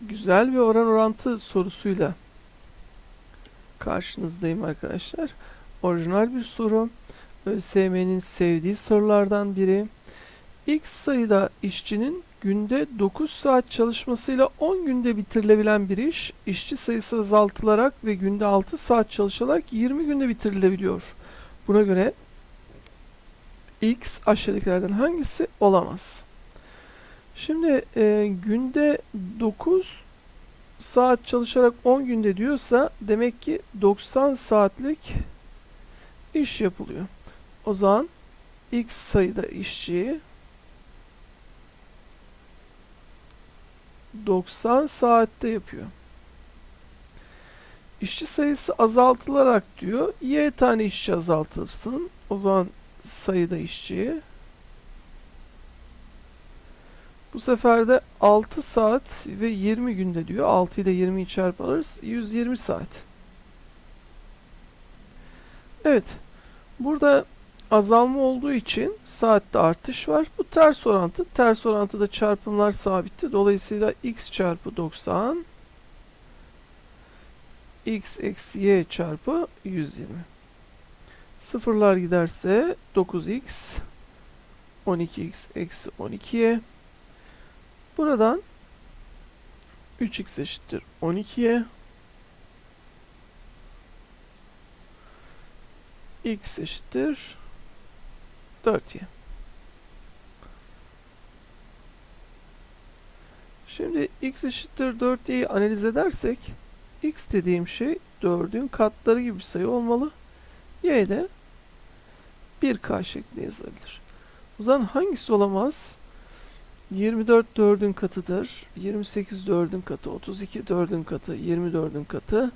güzel bir oran orantı sorusuyla karşınızdayım arkadaşlar. Orijinal bir soru. ÖSYM'nin sevdiği sorulardan biri. X sayıda işçinin günde 9 saat çalışmasıyla 10 günde bitirilebilen bir iş, işçi sayısı azaltılarak ve günde 6 saat çalışılarak 20 günde bitirilebiliyor. Buna göre X aşağıdakilerden hangisi olamaz? Şimdi e, günde 9 saat çalışarak 10 günde diyorsa demek ki 90 saatlik iş yapılıyor. O zaman X sayıda işçi 90 saatte yapıyor. İşçi sayısı azaltılarak diyor. Y tane işçi azaltılsın. O zaman sayıda işçi. Bu sefer de 6 saat ve 20 günde diyor. 6 ile 20'yi çarparız. 120 saat. Evet. Burada azalma olduğu için saatte artış var. Bu ters orantı. Ters orantıda çarpımlar sabitti. Dolayısıyla x çarpı 90 x eksi y çarpı 120. Sıfırlar giderse 9x 12x eksi 12y Buradan 3x eşittir 12'ye x eşittir 4y. Şimdi x eşittir 4y'yi analiz edersek x dediğim şey 4'ün katları gibi bir sayı olmalı. y de 1k şeklinde yazılabilir. O zaman hangisi olamaz? 24 4'ün katıdır. 28 4'ün katı, 32 4'ün katı, 24'ün katı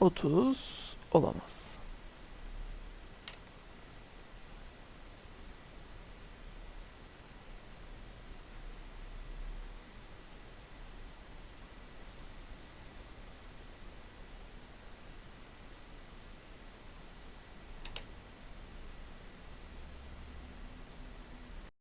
30 olamaz.